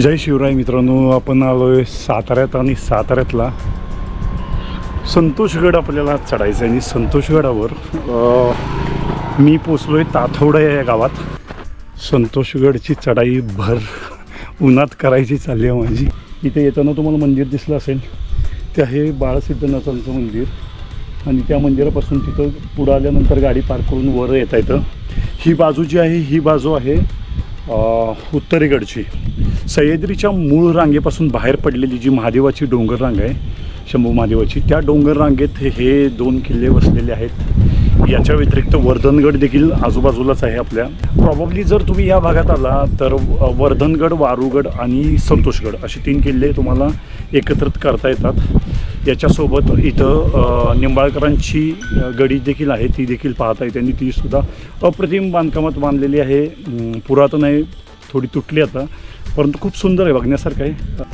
जय शिवराय मित्रांनो आपण आलोय साताऱ्यात आणि साताऱ्यातला संतोषगड आपल्याला चढायचं आहे आणि संतोषगडावर अ, मी पोचलोय ताथवडा या गावात. संतोषगडची चढाई भर उन्हात करायची चालली आहे माझी. इथे येताना तुम्हाला मंदिर दिसलं असेल. ते आहे बाळसिद्धनाथांचं मंदिर. आणि त्या मंदिरापासून तिथं पुढं आल्यानंतर गाडी पार्क करून वर येता येतं. ही बाजू जी आहे ही बाजू आहे उत्तरेगडची उत्तरेकडची. सह्याद्रीच्या मूळ रांगेपासून बाहेर पडलेली जी महादेवाची डोंगर रांग आहे शंभू महादेवाची त्या डोंगर रांगेत हे- दोन किल्ले वसलेले आहेत. याच्या व्यतिरिक्त वर्धनगड देखील आजूबाजूलाच आहे आपल्या. प्रॉब्ली जर तुम्ही या भागात आला तर वर्धनगड वारूगड आणि संतोषगड असे तीन किल्ले तुम्हाला एकत्रित करता येतात. याच्यासोबत इथं निंबाळकरांची गडी देखील आहे ती देखील पाहता येते आणि तीसुद्धा अप्रतिम बांधकामात बांधलेली आहे. पुरातन आहे थोडी तुटली आता. परंतु खूप सुंदर आहे बघण्यासारखं आहे.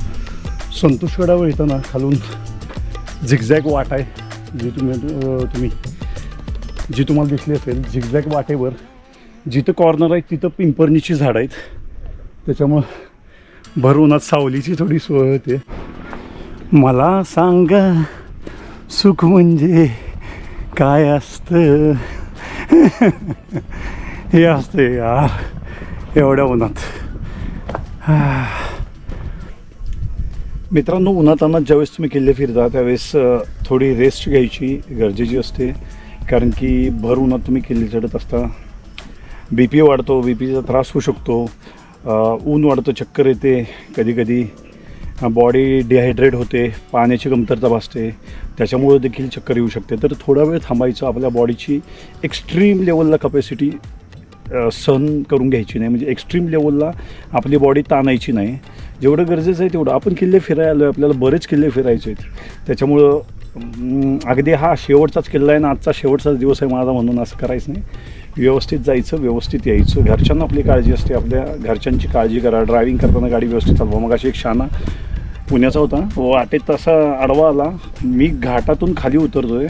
संतोषगडावर येताना खालून झिगझॅग वाट आहे. जी तुम्ही तुम्ही जी तुम्हाला दिसली असेल झिगझॅग वाटेवर जिथं कॉर्नर आहे तिथं पिंपरणीची झाडं आहेत. त्याच्यामुळं भर उन्हात सावलीची थोडी सोय होते. मला सांग सुख म्हणजे काय असतं? हे असते यार एवढ्या उन्हात मित्रांनो उन्हाताना ज्यावेळेस तुम्ही किल्ले फिरता त्यावेळेस थोडी रेस्ट घ्यायची गरजेची असते. कारण की भर उन्हात तुम्ही किल्ले चढत असता. बी पी वाढतो बी पीचा त्रास होऊ शकतो. ऊन वाढतं चक्कर येते. कधीकधी बॉडी डिहायड्रेट होते पाण्याची कमतरता भासते. त्याच्यामुळं देखील चक्कर येऊ शकते. तर थोडा वेळ थांबायचं आपल्या बॉडीची एक्स्ट्रीम लेवलला कपॅसिटी सहन करून घ्यायची नाही. म्हणजे एक्स्ट्रीम लेवलला आपली बॉडी ताणायची नाही. जेवढं गरजेचं आहे तेवढं. आपण किल्ले फिरायला आलो आहे आपल्याला बरेच किल्ले फिरायचे आहेत. त्याच्यामुळं अगदी हा शेवटचाच किल्ला आहे ना आजचा शेवटचाच दिवस आहे माझा म्हणून असं करायचं नाही. व्यवस्थित जायचं व्यवस्थित यायचं. घरच्यांना आपली काळजी असते. आपल्या घरच्यांची काळजी करा. ड्रायव्हिंग करताना गाडी व्यवस्थित चालवा. मग अशी एक शाना पुण्याचा होता. वाटेत तसा आडवा आला. मी घाटातून खाली उतरतो आहे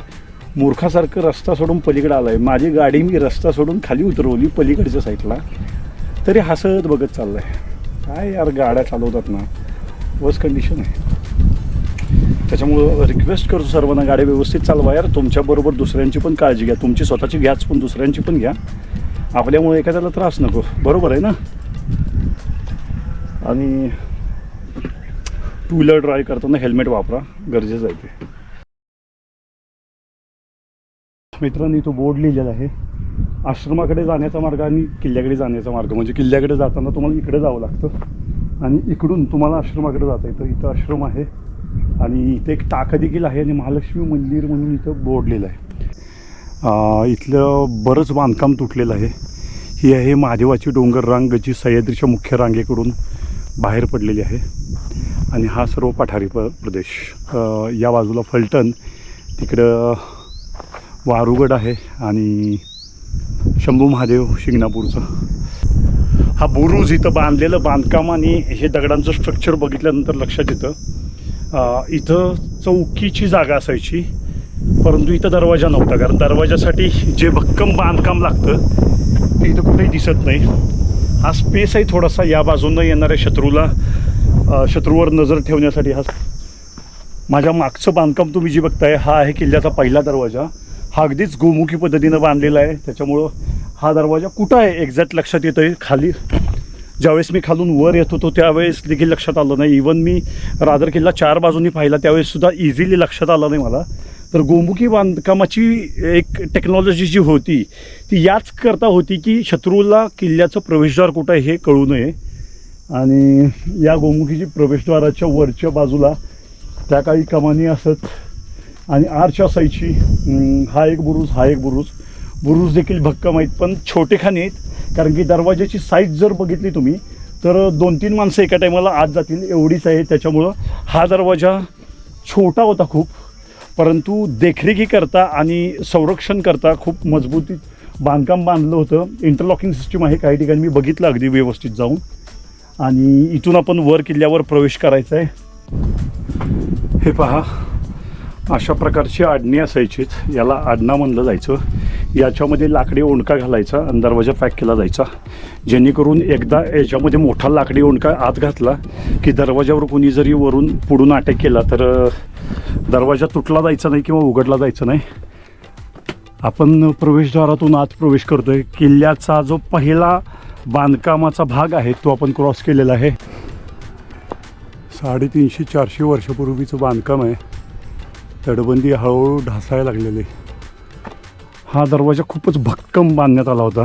मूर्खासारखं रस्ता सोडून पलीकडे आहे माझी गाडी मी रस्ता सोडून खाली उतरवली पलीकडच्या साईडला. तरी हसत बघत चाललं आहे काय यार गाड्या चालवतात ना. वर्स कंडिशन आहे. त्याच्यामुळं रिक्वेस्ट करतो सर्वांना गाड्या व्यवस्थित चालवा यार. तुमच्याबरोबर दुसऱ्यांची पण काळजी घ्या. तुमची स्वतःची घ्याच पण दुसऱ्यांची पण घ्या. आपल्यामुळे एखाद्याला त्रास नको. बरोबर आहे ना? आणि टू व्हीलर ड्राईव्ह करताना हेल्मेट वापरा. गरजेचं आहे ते. मित्रांनी तो बोर्ड लिहिलेला आहे. आश्रमाकडे जाण्याचा मार्ग आणि किल्ल्याकडे जाण्याचा मार्ग. म्हणजे किल्ल्याकडे जाताना तुम्हाला इकडे जावं लागतं. आणि इकडून तुम्हाला आश्रमाकडे जाता येतं. इथं आश्रम आहे. आणि इथे एक टाका देखील आहे आणि महालक्ष्मी मंदिर म्हणून इथं बोर्ड लिहिलं आहे. इथलं बरंच बांधकाम तुटलेलं आहे. ही आहे महादेवाची डोंगर रांग जी सह्याद्रीच्या मुख्य रांगेकडून बाहेर पडलेली आहे. आणि हा सर्व पठारी प प्रदेश. या बाजूला फलटण तिकडं वारुगड आहे आणि शंभू महादेव शिंगणापूरचा. हा बुरुज इथं बांधलेलं बांधकाम आणि हे दगडांचं स्ट्रक्चर बघितल्यानंतर लक्षात येतं. इथं चौकीची जागा असायची परंतु इथं दरवाजा नव्हता कारण दरवाजासाठी जे भक्कम बांधकाम लागतं ते इथं कुठेही दिसत नाही. हा स्पेस आहे थोडासा या बाजूनं येणाऱ्या शत्रूला शत्रूवर नजर ठेवण्यासाठी हा माझ्या मागचं बांधकाम तुम्ही जे बघताय हा आहे किल्ल्याचा पहिला दरवाजा. हा अगदीच गोमुखी पद्धतीनं बांधलेला आहे. त्याच्यामुळं हा दरवाजा कुठं आहे? एक्झॅक्ट लक्षात येतं आहे खाली ज्यावेळेस मी खालून वर येत होतो त्यावेळेस देखील लक्षात आलं नाही. इवन मी रादर किल्ला चार बाजूनी पाहिला त्यावेळेससुद्धा इझिली लक्षात आलं नाही मला. तर गोमुखी बांधकामाची एक टेक्नॉलॉजी जी होती ती याच करता होती की शत्रूला किल्ल्याचं प्रवेशद्वार कुठं आहे हे कळू नये. आणि या गोमुखीची प्रवेशद्वाराच्या वरच्या बाजूला त्या काही कमानी असत आणि आर्च असायची हा एक बुरुज हा एक बुरुज. बुरुज देखील भक्कम आहेत पण छोटेखाने आहेत. कारण की दरवाज्याची साईज जर बघितली तुम्ही तर दोन तीन माणसं एका टायमाला आत जातील एवढीच आहे. त्याच्यामुळं हा दरवाजा छोटा होता खूप. परंतु देखरेखी करता आणि संरक्षण करता खूप मजबूतीत बांधकाम बांधलं होतं. इंटरलॉकिंग सिस्टीम आहे काही ठिकाणी मी बघितलं अगदी व्यवस्थित जाऊन. आणि इथून आपण वर किल्ल्यावर प्रवेश करायचा आहे हे पहा. अशा प्रकारची आडणी असायचीच याला आडणा म्हणलं जायचं. याच्यामध्ये लाकडी ओंडका घालायचा आणि दरवाजा पॅक केला जायचा. जेणेकरून एकदा याच्यामध्ये मोठा लाकडी ओंडका आत घातला की दरवाजावर कोणी जरी वरून पुढून अटॅक केला तर दरवाजा तुटला जायचा नाही किंवा उघडला जायचा नाही. आपण प्रवेशद्वारातून आत प्रवेश करतो आहे किल्ल्याचा जो पहिला बांधकामाचा भाग आहे तो आपण क्रॉस केलेला आहे. साडेतीनशे चारशे वर्षापूर्वीचं बांधकाम आहे. तटबंदी हळूहळू ढासायला लागलेली. आहे. हा दरवाजा खूपच भक्कम बांधण्यात आला होता.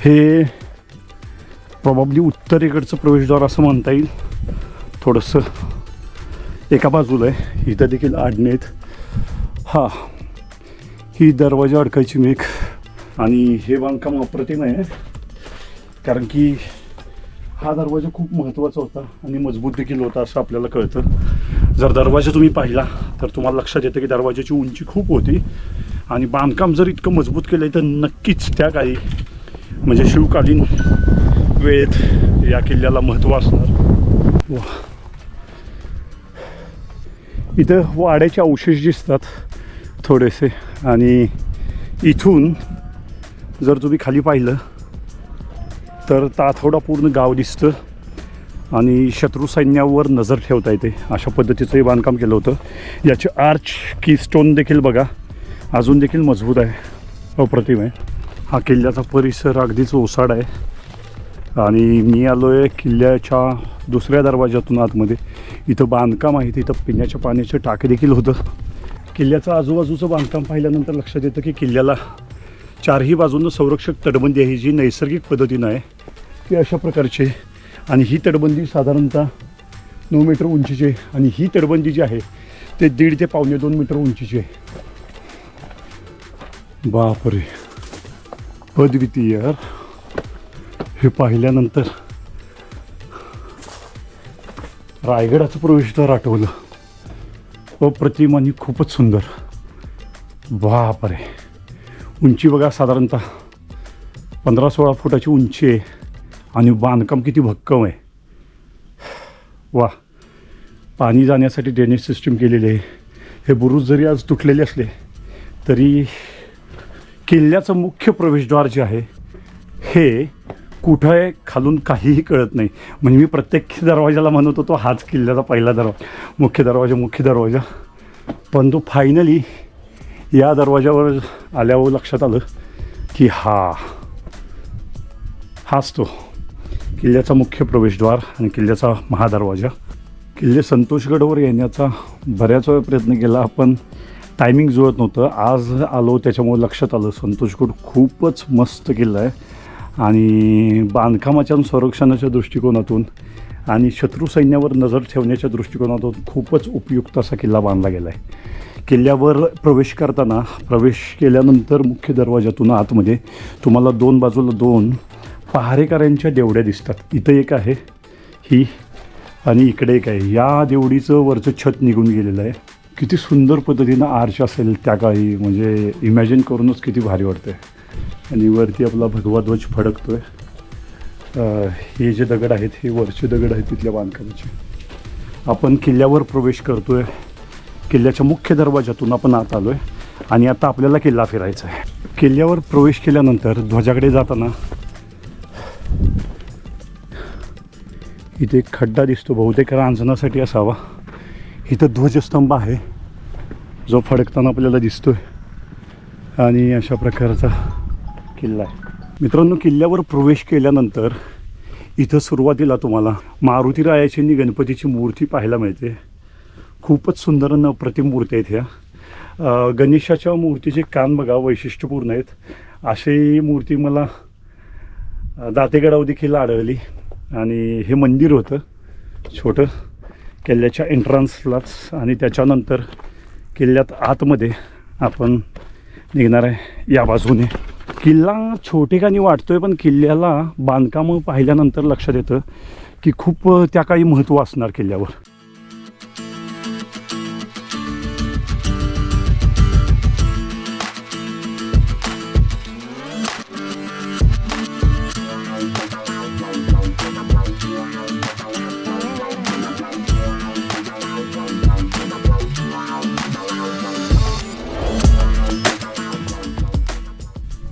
हे प्रॉब्ली उत्तरेकडचं प्रवेशद्वार असं म्हणता येईल. थोडंसं एका बाजूला आहे. इथं देखील आडणेत हा ही दरवाजा अडकायची मेघ आणि हे बांधकाम अप्रतिम आहे. कारण की हा दरवाजा खूप महत्त्वाचा होता आणि मजबूत देखील होता असं आपल्याला कळतं. जर दरवाजा तुम्ही पाहिला तर तुम्हाला लक्षात येतं की दरवाजाची उंची खूप होती. आणि बांधकाम जर इतकं मजबूत केलं आहे तर नक्कीच त्या काळी म्हणजे शिवकालीन वेळेत या किल्ल्याला महत्त्व असणार. वा. इथं वाड्याचे अवशेष दिसतात थोडेसे. आणि इथून जर तुम्ही खाली पाहिलं तर ताथोडा पूर्ण गाव दिसतं. आणि शत्रू सैन्यावर नजर ठेवता येते. अशा पद्धतीचं हे बांधकाम केलं होतं. याचे आर्च की स्टोन देखील बघा. अजून देखील मजबूत आहे. अप्रतिम आहे. हा किल्ल्याचा परिसर अगदीच ओसाड आहे. आणि मी आलो आहे किल्ल्याच्या दुसऱ्या दरवाज्यातून आतमध्ये. इथं बांधकाम आहे. तिथं पिण्याच्या पाण्याचे टाके देखील होतं. किल्ल्याचं आजूबाजूचं बांधकाम पाहिल्यानंतर लक्षात येतं की किल्ल्याला चारही बाजूनं संरक्षक तटबंदी आहे जी नैसर्गिक पद्धतीनं आहे. ती अशा प्रकारची आहे. आणि ही तटबंदी साधारणतः नऊ मीटर उंचीची आहे. आणि ही तटबंदी जी आहे ते दीड ते पावणे दोन मीटर उंचीची आहे. बापरे. अद्वितीय. हे पाहिल्यानंतर रायगडाचं प्रवेशद्वार आठवलं. अप्रतिम आणि खूपच सुंदर. बापरे. उंची बघा साधारणतः पंधरा सोळा फुटाची उंची आहे. आणि बांधकाम किती भक्कम आहे. वा पाणी जाण्यासाठी ड्रेनेज सिस्टीम केलेली आहे. हे बुरुज जरी आज तुटलेले असले तरी किल्ल्याचं मुख्य प्रवेशद्वार जे आहे हे कुठं आहे खालून काहीही कळत नाही. म्हणजे मी प्रत्येक दरवाजाला म्हणत होतो हाच किल्ल्याचा पहिला दरवाजा मुख्य दरवाजा मुख्य दरवाजा. पण तो फायनली या दरवाजावर आल्यावर लक्षात आलं की हा हाच तो. किल्ल्याचा मुख्य प्रवेशद्वार आणि किल्ल्याचा महादरवाजा. किल्ले संतोषगडवर येण्याचा बऱ्याच वेळा प्रयत्न केला पण टायमिंग जुळत नव्हतं. आज आलो त्याच्यामुळे लक्षात आलं संतोषगड खूपच मस्त किल्ला आहे. आणि बांधकामाच्या संरक्षणाच्या दृष्टिकोनातून आणि शत्रू सैन्यावर नजर ठेवण्याच्या दृष्टिकोनातून खूपच उपयुक्त असा किल्ला बांधला गेला आहे. किल्ल्यावर प्रवेश करताना प्रवेश केल्यानंतर मुख्य दरवाजातून आतमध्ये तुम्हाला दोन बाजूला दोन पहारेकऱ्यांच्या देवड्या दिसतात. इथं एक आहे ही आणि इकडे एक आहे. या देवडीचं वरचं छत निघून गेलेलं आहे. किती सुंदर पद्धतीनं आर्च असेल त्या काळी. म्हणजे इमॅजिन करूनच किती भारी वाटतं आहे आणि वरती आपला भगवा ध्वज फडकतो आहे हे जे दगड आहेत हे वरचे दगड आहेत तिथल्या बांधकामाचे. आपण किल्ल्यावर प्रवेश करतो आहे किल्ल्याच्या मुख्य दरवाजातून आपण आत आलो आहे आणि आता आपल्याला किल्ला फिरायचा आहे. किल्ल्यावर प्रवेश केल्यानंतर ध्वजाकडे जाताना इथे एक खड्डा दिसतो बहुतेक रांजणासाठी असावा. इथं ध्वजस्तंभ आहे. जो फडकताना आपल्याला दिसतोय. आणि अशा प्रकारचा किल्ला आहे. मित्रांनो किल्ल्यावर प्रवेश केल्यानंतर इथं सुरुवातीला तुम्हाला मारुती रायाची आणि गणपतीची मूर्ती पाहायला मिळते. खूपच सुंदर न अप्रतिम मूर्ती आहेत ह्या. गणेशाच्या मूर्तीचे कान बघा वैशिष्ट्यपूर्ण आहेत. अशी मूर्ती मला दातेगडाव दातेगडावर देखील आढळली. आणि हे मंदिर होतं छोटं. किल्ल्याच्या एंट्रन्सलाच आणि त्याच्यानंतर किल्ल्यात आतमध्ये आपण निघणार आहे या बाजूने. किल्ला छोटेखानी आहे पण किल्ल्याला बांधकामं पाहिल्यानंतर लक्षात येतं की खूप त्या काही महत्त्व असणार किल्ल्यावर.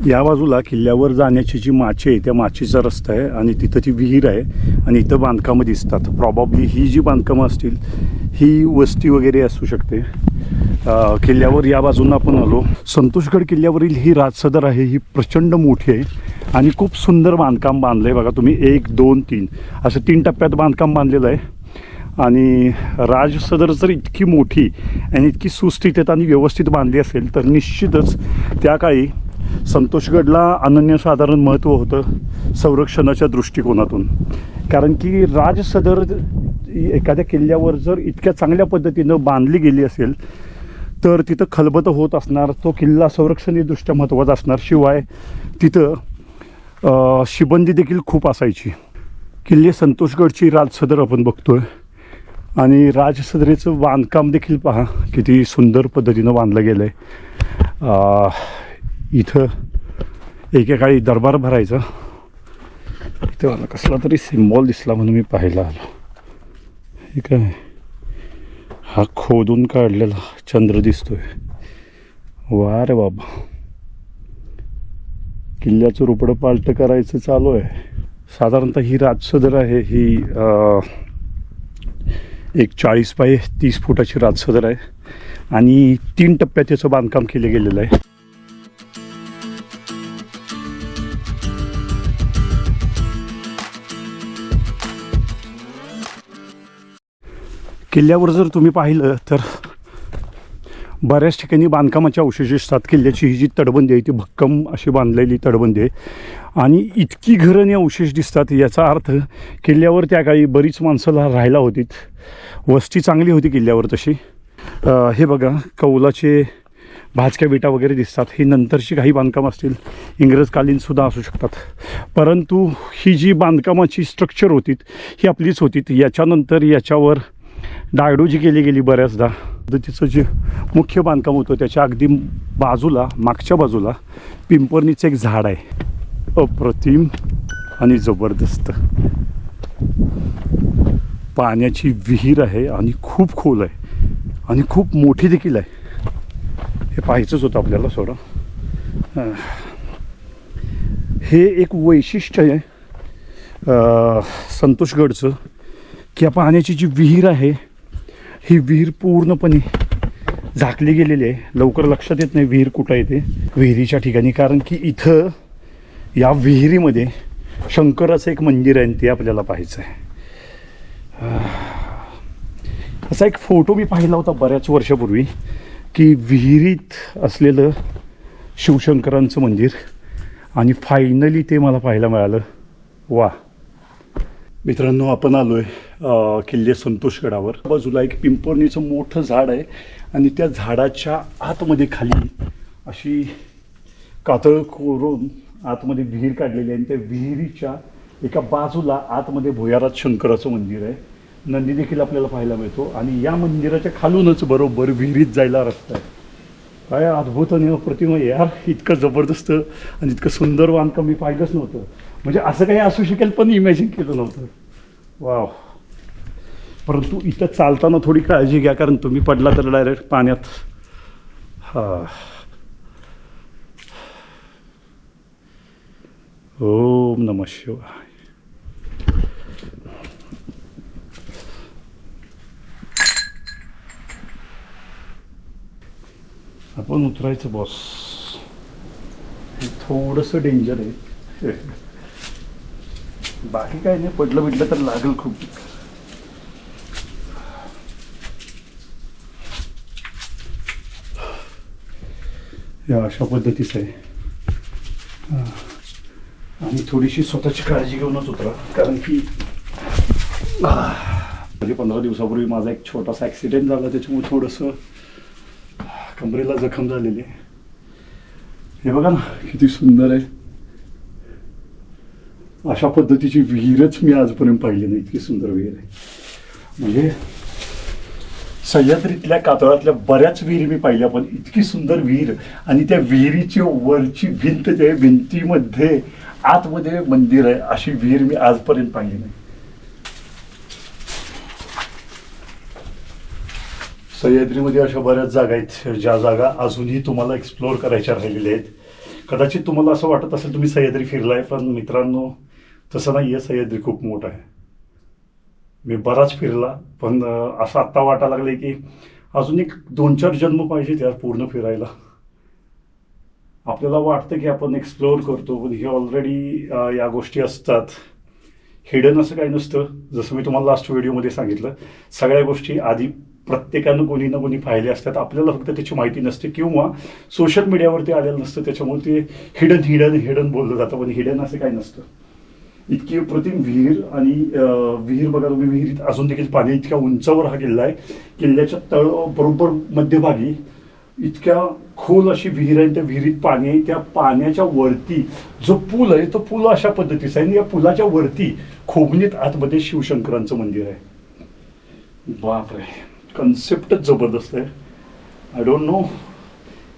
या बाजूला किल्ल्यावर जाण्याची जी माची आहे त्या माचीचा रस्ता आहे आणि तिथं ती विहीर आहे आणि इथं बांधकामं दिसतात. प्रॉबब्ली ही जी बांधकामं असतील ही वस्ती वगैरे असू शकते. किल्ल्यावर या बाजूनं आपण आलो. संतोषगड किल्ल्यावरील ही राजसदर आहे ही प्रचंड मोठी आहे आणि खूप सुंदर बांधकाम बांधलं आहे बघा तुम्ही एक दोन तीन. असं तीन टप्प्यात बांधकाम बांधलेलं आहे. आणि राजसदर जर इतकी मोठी आणि इतकी सुस्थितीत आणि व्यवस्थित बांधली असेल तर निश्चितच त्या काळी संतोषगडला अनन्यसाधारण महत्त्व होतं संरक्षणाच्या दृष्टिकोनातून. कारण की राजसदर एखाद्या किल्ल्यावर जर इतक्या चांगल्या पद्धतीनं बांधली गेली असेल तर तिथं खलबतं होत असणार तो किल्ला संरक्षणीयदृष्ट्या महत्त्वाचा असणार. शिवाय तिथं शिबंदी देखील खूप असायची. किल्ले संतोषगडची राजसदर आपण बघतोय. आणि राजसदरेचं बांधकाम देखील पहा किती सुंदर पद्धतीनं बांधलं गेलं आहे इथं एकेकाळी दरबार भरायचा. इथं मला कसला तरी सिम्बॉल दिसला म्हणून मी पाहायला आलो. हे काय? हा खोदून काढलेला चंद्र दिसतोय. वा रे बाबा. किल्ल्याचं रुपडं पालटं करायचं चालू आहे. साधारणतः ही राजसदर आहे. ही एक चाळीस बाय तीस फुटाची राजसदर आहे. आणि तीन टप्प्यात याचं बांधकाम केलं गेलेलं आहे. किल्ल्यावर जर तुम्ही पाहिलं तर बऱ्याच ठिकाणी बांधकामाचे अवशेष असतात किल्ल्याची ही जी तटबंदी आहे ती भक्कम अशी बांधलेली तटबंदी आहे. आणि इतकी घरं आणि अवशेष दिसतात याचा अर्थ किल्ल्यावर त्या काळी बरीच माणसं राहायला होतीत वस्ती चांगली होती किल्ल्यावर तशी. हे बघा कौलाचे भाजक्या विटा वगैरे दिसतात. ही नंतरची काही बांधकाम असतील इंग्रजकालीनसुद्धा असू शकतात. परंतु ही जी बांधकामाची स्ट्रक्चर होती ही आपलीच होती. याच्यानंतर याच्यावर डायडोजी केली गेली बऱ्याचदा. तिचं जे मुख्य बांधकाम होतं. त्याच्या अगदी बाजूला मागच्या बाजूला पिंपरणीचं एक झाड आहे. अप्रतिम आणि जबरदस्त. पाण्याची विहीर आहे आणि खूप खोल आहे. आणि खूप मोठी देखील आहे. हे पाहायचंच होतं आपल्याला सोडा. हे एक वैशिष्ट्य आहे संतोषगडचं की या पाण्याची जी विहीर आहे ही विहीर पूर्णपणे झाकली गेलेली आहे. लवकर लक्षात येत नाही विहीर कुठं येते विहिरीच्या ठिकाणी कारण की इथं या विहिरीमध्ये शंकराचं एक मंदिर आहे आणि ते आपल्याला पाहायचं आहे. असा एक फोटो मी पाहिला होता बऱ्याच वर्षापूर्वी की विहिरीत असलेलं शिवशंकरांचं मंदिर आणि फायनली ते मला पाहायला मिळालं. वा मित्रांनो आपण आलोय किल्ले संतोषगडावर बाजूला एक पिंपोरणीचं मोठं झाड आहे आणि त्या झाडाच्या आतमध्ये खाली अशी कातळ कोरून आतमध्ये विहीर काढलेली आहे आणि त्या विहिरीच्या एका बाजूला आतमध्ये भुयारात शंकराचं मंदिर आहे. नंदी देखील आपल्याला पाहायला मिळतो आणि या मंदिराच्या खालूनच बरोबर विहिरीत जायला रस्ता आहे. काय अद्भुत आणि अप्रतिम यार. इतकं जबरदस्त आणि इतकं सुंदर बांधकाम मी पाहिलंच नव्हतं. म्हणजे असं काही असू शकेल पण इमॅजिन केलं नव्हतं. वाव परंतु इथं चालताना थोडी काळजी घ्या कारण तुम्ही पडला तर डायरेक्ट पाण्यात. हा. ओम नम शिवाय. आपण उतरायचं बॉस हे थोडंसं डेंजर आहे. बाकी काय नाही पडलं बिडलं तर लागेल खूप. या अशा पद्धतीच आहे. आणि थोडीशी स्वतःची काळजी घेऊनच उतरा कारण की म्हणजे पंधरा दिवसापूर्वी माझा एक छोटासा ॲक्सिडेंट झाला त्याच्यामुळे थोडंसं कमरेला जखम झालेली आहे. हे बघा ना किती सुंदर आहे. अशा पद्धतीची विहीरच मी आजपर्यंत पाहिली नाही. इतकी सुंदर विहीर आहे. म्हणजे सह्याद्रीतल्या कातळातल्या बऱ्याच विहिरी मी पाहिल्या पण इतकी सुंदर विहीर आणि त्या विहिरीची वरची भिंत जे भिंतीमध्ये आतमध्ये मंदिर आहे अशी विहीर मी आजपर्यंत पाहिली नाही. सह्याद्रीमध्ये अशा बऱ्याच जागा आहेत ज्या जागा अजूनही तुम्हाला एक्सप्लोअर करायच्या राहिलेल्या आहेत. कदाचित तुम्हाला असं वाटत असेल तुम्ही सह्याद्री फिरलाय पण मित्रांनो तसं नाही आहे सह्याद्री खूप मोठं आहे. मी बराच फिरला पण असं आत्ता वाटायला लागले की अजून एक दोन चार जन्म पाहिजे त्यात पूर्ण फिरायला. आपल्याला वाटतं की आपण एक्सप्लोअर करतो पण हे ऑलरेडी या गोष्टी असतात. हिडन असं काही नसतं. जसं मी तुम्हाला लास्ट व्हिडिओमध्ये सांगितलं सगळ्या गोष्टी आधी प्रत्येकानं कोणी ना कोणी पाहिले असतात. आपल्याला फक्त त्याची माहिती नसते किंवा सोशल मीडियावरती आलेलं नसतं. त्याच्यामुळे ते हिडन हिडन हिडन बोललं जातं पण हिडन असं काही नसतं. इतकी प्रतिम विहीर आणि विहीर बघा तुम्ही विहिरीत अजून देखील पाणी इतक्या उंचावर हा किल्ला आहे. किल्ल्याच्या तळ बरोबर मध्यभागी इतक्या खोल अशी विहीर आहे त्या विहिरीत पाणी आहे. त्या पाण्याच्या वरती जो पूल आहे तो पूल अशा पद्धतीचा आहे आणि या पुलाच्या वरती खोबणीत आतमध्ये शिवशंकरांचं मंदिर आहे. बापरे. कन्सेप्टच जबरदस्त आहे. आय डोंट नो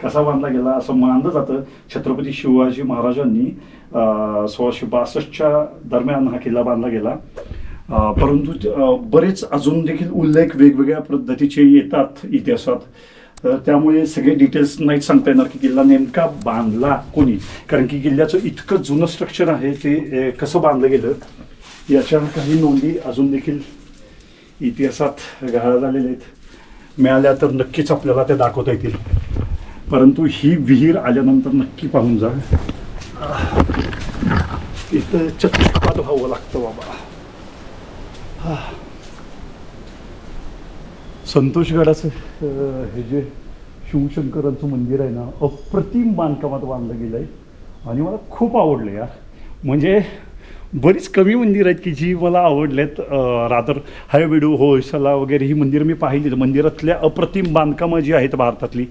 कसा बांधला गेला असं मानलं जातं. छत्रपती शिवाजी महाराजांनी सोळाशे बासष्टच्या दरम्यान हा किल्ला बांधला गेला. परंतु बरेच अजून देखील उल्लेख वेगवेगळ्या पद्धतीचे येतात इतिहासात. तर त्यामुळे सगळे डिटेल्स नाहीच सांगता येणार की किल्ला नेमका बांधला कोणी. कारण की किल्ल्याचं इतकं जुनं स्ट्रक्चर आहे ते कसं बांधलं गेलं याच्या काही नोंदी अजून देखील इतिहासात गहाळ झालेल्या आहेत. मिळाल्या तर नक्कीच आपल्याला त्या दाखवता येतील. परंतु ही विहीर आल्यानंतर नक्की पाहून जा. इथं चक्रात व्हावं लागतं बाबा. हा. संतोषगडाचं अं, हे जे शिवशंकरांचं मंदिर आहे ना अप्रतिम बांधकामात बांधलं गेलं आहे आणि मला खूप आवडलं यार. म्हणजे बरीच कमी मंदिरं आहेत की जी मला आवडलेत. रादर हाय होयसला वगैरे ही मंदिरं मी पाहिली मंदिरातल्या अप्रतिम बांधकामं जी आहेत भारतातली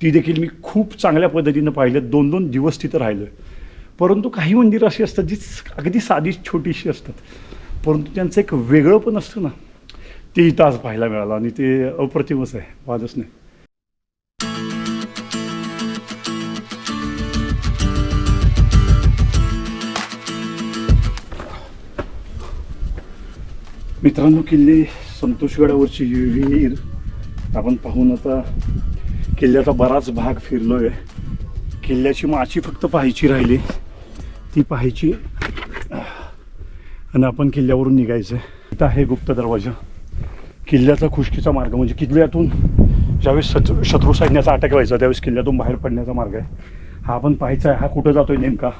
ती देखील मी खूप चांगल्या पद्धतीनं पाहिलेत. दोन दोन दिवस तिथं राहिलो आहे परंतु काही मंदिरं अशी असतात जी अगदी साधी छोटीशी असतात. परंतु त्यांचं एक वेगळं पण असतं ना ते इथं आज पाहायला मिळालं आणि ते अप्रतिमच आहे वादच नाही. मित्रांनो किल्ले संतोषगडावरची विहीर आपण पाहून आता किल्ल्याचा बराच भाग फिरलोय. किल्ल्याची माची फक्त पाहायची राहिली. ती पाहायची. आणि आपण किल्ल्यावरून निघायचं. इथं आहे गुप्त दरवाजा. किल्ल्याचा खुशकीचा मार्ग म्हणजे किल्ल्यातून ज्यावेळेस शत्रू शत्रू सैन्याचा अटॅक व्हायचा त्यावेळेस किल्ल्यातून बाहेर पडण्याचा मार्ग आहे. हा आपण पाहायचा आहे. हा कुठं जातोय नेमका?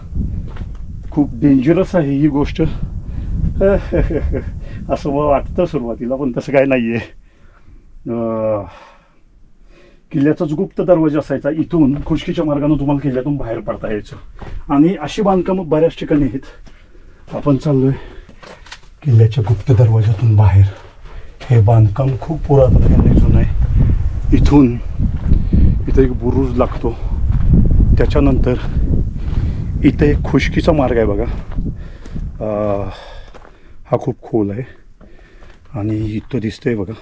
खूप डेंजरस आहे ही गोष्ट. असं मला वाटतं सुरुवातीला पण तसं काय नाही आहे किल्ल्याचाच गुप्त दरवाजा असायचा. इथून खुशकीच्या मार्गाने तुम्हाला किल्ल्यातून बाहेर पडता यायचं. आणि अशी बांधकामं बऱ्याच ठिकाणी आहेत. आपण चाललोय किल्ल्याच्या गुप्त दरवाजातून बाहेर. हे बांधकाम खूप पुरातन जुनं आहे. इथून इथं एक बुरुज लागतो. त्याच्यानंतर इथं एक खुशकीचा मार्ग आहे बघा. हा खूप खोल आहे. आणि इथं दिसतंय बघा.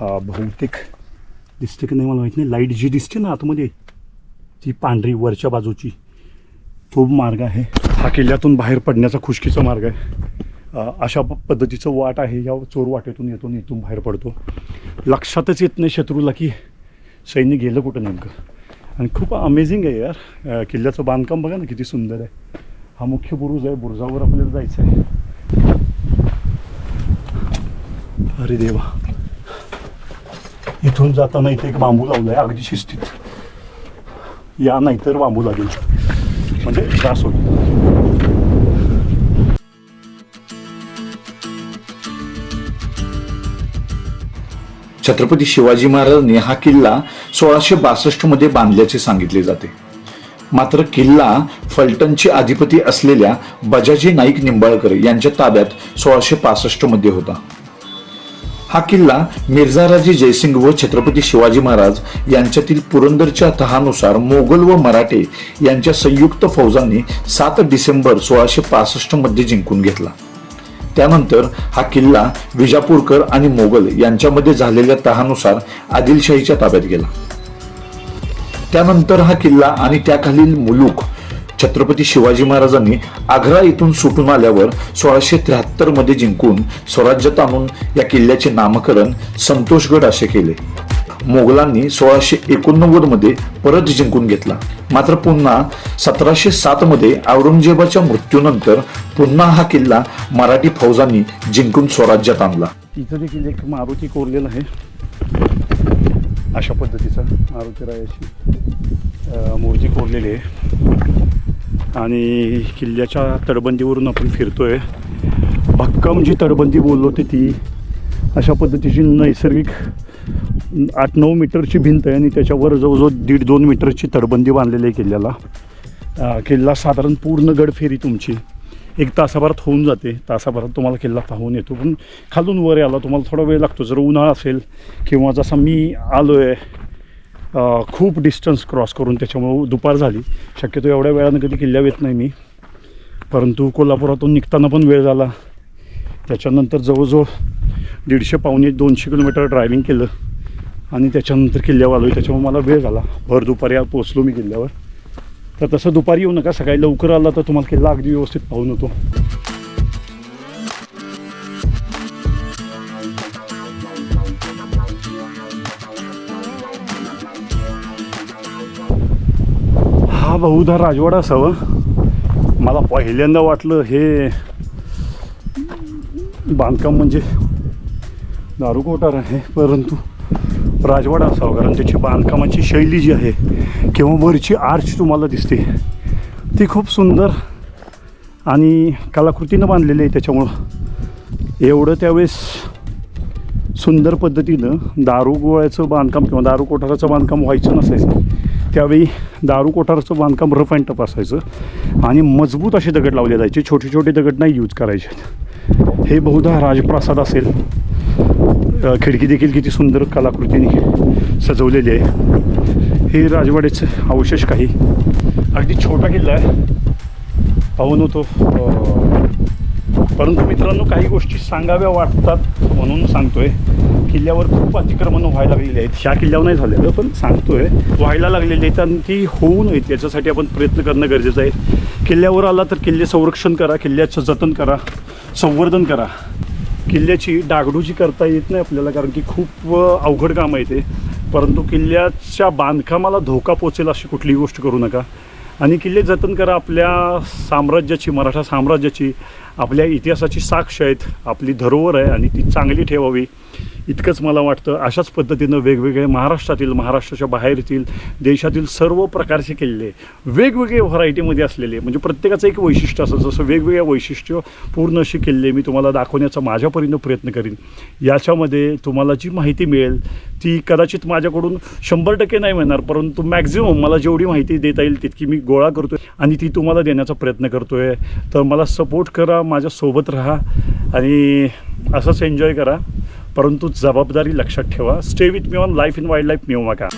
हा बहुतेक दिसते की नाही मला माहीत नाही. लाइट जी दिसते ना आतमध्ये ती पांढरी वरच्या बाजूची तो मार्ग आहे. हा किल्ल्यातून बाहेर पडण्याचा खुशकीचा मार्ग आहे. अशा पद्धतीचं वाट आहे. या चोर वाटेतून येतो आणि इथून बाहेर पडतो. लक्षातच येत नाही शत्रूला की सैन्य गेलं कुठं नेमकं. आणि खूप अमेझिंग आहे यार. किल्ल्याचं बांधकाम बघा ना किती सुंदर आहे. हा मुख्य बुरुज आहे. बुरुजावर आपल्याला जायचं आहे अरे देवा. इथून जाताना इथे एक बांबू लावलाय अगदी शिस्तीत. या नाहीतर बांबू लागेल. म्हणजे त्रास होईल. छत्रपती शिवाजी महाराजांनी हा किल्ला सोळाशे बासष्टमध्ये बांधल्याचे सांगितले जाते. मात्र किल्ला फलटणचे अधिपती असलेल्या बजाजी नाईक निंबाळकर यांच्या ताब्यात सोळाशे पासष्टमध्ये होता. हा किल्ला मिर्झाराजी जयसिंग व छत्रपती शिवाजी महाराज यांच्यातील पुरंदरच्या तहानुसार मोगल व मराठे यांच्या संयुक्त फौजांनी सात डिसेंबर सोळाशे पासष्टमध्ये जिंकून घेतला. त्यानंतर हा किल्ला विजापूरकर आणि मोगल यांच्यामध्ये झालेल्या तहानुसार आदिलशाहीच्या ताब्यात गेला. त्यानंतर हा किल्ला आणि त्याखालील मुलूक छत्रपती शिवाजी महाराजांनी आग्रा इथून सुटून आल्यावर सोळाशे त्र्याहत्तरमध्ये जिंकून स्वराज्यात आणून या किल्ल्याचे नामकरण संतोषगड असे केले. मोगलांनी सोळाशे एकोणनव्वदमध्ये परत जिंकून घेतला. मात्र पुन्हा सतराशे सात मध्ये औरंगजेबाच्या मृत्यूनंतर पुन्हा हा किल्ला मराठी फौजांनी जिंकून स्वराज्यात आणला. इथं देखील एक मारुती कोरलेला आहे. अशा पद्धतीचा मारुती रायाची मूर्ती कोरलेली आहे. आणि किल्ल्याच्या तटबंदीवरून आपण फिरतोय. भक्कम जी तटबंदी बोललो होती ती. अशा पद्धतीची नैसर्गिक आठ नऊ मीटरची भिंत आहे आणि त्याच्यावर जवळजवळ दीड दोन मीटरची तटबंदी बांधलेली आहे किल्ल्याला. किल्ला साधारण पूर्ण गडफेरी तुमची. एक तासाभरात होऊन जाते. तासाभरात तुम्हाला किल्ला पाहून येतो. पण खालून वर यायला तुम्हाला थोडा वेळ लागतो. जर उन्हाळा असेल किंवा जसा मी आलो आहे खूप डिस्टन्स क्रॉस करून त्याच्यामुळं दुपार झाली. शक्यतो एवढ्या वेळानं कधी किल्ल्यावर येत नाही मी. परंतु कोल्हापुरातून निघताना पण वेळ झाला. त्याच्यानंतर जवळजवळ दीडशे पावणे दोनशे किलोमीटर ड्रायव्हिंग केलं आणि त्याच्यानंतर किल्ल्यावर आलो त्याच्यामुळे मला वेळ झाला. भर दुपारी पोचलो मी किल्ल्यावर. तर तसं दुपारी येऊ नका. सकाळी लवकर आला तर तुम्हाला किल्ला अगदी व्यवस्थित पाहून होतो बहुधा राजवाडा असावं. मला पहिल्यांदा वाटलं हे बांधकाम म्हणजे दारू कोठार आहे परंतु राजवाडा असावा कारण त्याची बांधकामाची शैली जी आहे किंवा वरची आर्च तुम्हाला दिसते ती खूप सुंदर आणि कलाकृतीनं बांधलेली आहे त्याच्यामुळं. एवढं त्यावेळेस सुंदर पद्धतीनं दारू गोळ्याचं बांधकाम किंवा दारू कोठाराचं बांधकाम व्हायचं नसायचं. त्यावेळी दारू कोठारचं बांधकाम रफ अँड टफ असायचं. आणि मजबूत असे दगड लावले जायचे. छोटे छोटे दगड नाही यूज करायचे. हे बहुधा राजप्रासाद असेल. खिडकी देखील किती सुंदर कलाकृतीने सजवलेली आहे. हे राजवाड्याचं अवशेष काही. अगदी छोटा किल्ला आहे. पाहून होतो परंतु मित्रांनो काही गोष्टी सांगाव्या वाटतात म्हणून सांगतोय. किल्ल्यावर खूप अतिक्रमण व्हायला लागलेली आहेत. ह्या किल्ल्यावर नाही झालेलं पण सांगतोय. व्हायला लागलेली आहेत आणि ती होऊ नयेत याच्यासाठी आपण प्रयत्न करणं गरजेचं आहे. किल्ल्यावर आला तर किल्ले संरक्षण करा किल्ल्याचं जतन करा संवर्धन करा. किल्ल्याची डागडुजी करता येत नाही आपल्याला कारण की खूप अवघड काम आहे ते परंतु किल्ल्याच्या बांधकामाला धोका पोचेल अशी कुठलीही गोष्ट करू नका. आणि किल्ले जतन करा आपल्या साम्राज्याची मराठा साम्राज्याची आपल्या इतिहासाची साक्ष आहेत आपली धरोहर आहे आणि ती चांगली ठेवावी. इतकंच मला वाटतं अशाच पद्धतीनं वेगवेगळे महाराष्ट्रातील महाराष्ट्राच्या बाहेरतील देशातील सर्व प्रकारचे केलेले वेगवेगळे व्हरायटीमध्ये असलेले म्हणजे प्रत्येकाचं एक वैशिष्ट्य असं जसं वेगवेगळ्या वैशिष्ट्य पूर्ण अशी केलेले मी तुम्हाला दाखवण्याचा माझ्या परीनं प्रयत्न करीन. याच्यामध्ये तुम्हाला जी माहिती मिळेल ती कदाचित माझ्याकडून शंभर टक्के नाही मिळणार परंतु मॅक्झिमम मला जेवढी माहिती देता येईल तितकी मी गोळा करतो आहे आणि ती तुम्हाला देण्याचा प्रयत्न करतो आहे तर मला सपोर्ट करा माझ्यासोबत राहा आणि असंच एन्जॉय करा. परंतु जबाबदारी लक्षात ठेवा. Stay with me on life in wild life मिओमाका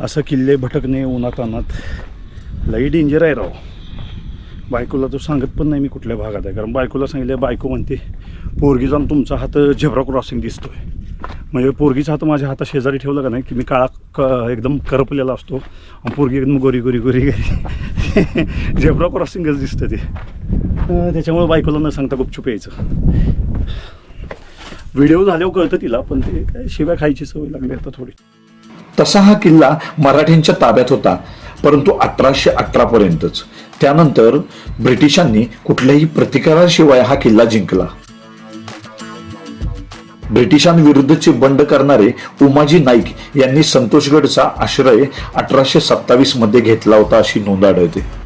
असं किल्ले भटकणे उन्हातानात लई डेंजर आहे राव. बायकोला तो सांगत पण नाही मी कुठल्या भागात आहे. कारण बायकोला सांगितलं बायको म्हणते पोरगी जाऊन तुमचा हात झेब्रा क्रॉसिंग दिसतोय. म्हणजे पोरगीचा हात माझ्या हाता शेजारी ठेवला का नाही की मी काळा क एकदम करपलेला असतो. पोरगी एकदम गोरी गोरी गोरी गोरी. झेब्रा क्रॉसिंगच दिसतं ते. त्याच्यामुळे बायकोला न सांगता गुपचूप यायचं. व्हिडिओ झाल्यावर कळतं तिला पण ते काय शिव्या खायची सवय लागली आता थोडी. तसा हा किल्ला मराठ्यांच्या ताब्यात होता परंतु अठराशे अठरा पर्यंतच. त्यानंतर ब्रिटिशांनी कुठल्याही प्रतिकाराशिवाय हा किल्ला जिंकला. ब्रिटिशांविरुद्धचे बंड करणारे उमाजी नाईक यांनी संतोषगडचा आश्रय अठराशे सत्तावीसमध्ये घेतला होता अशी नोंद आढळते.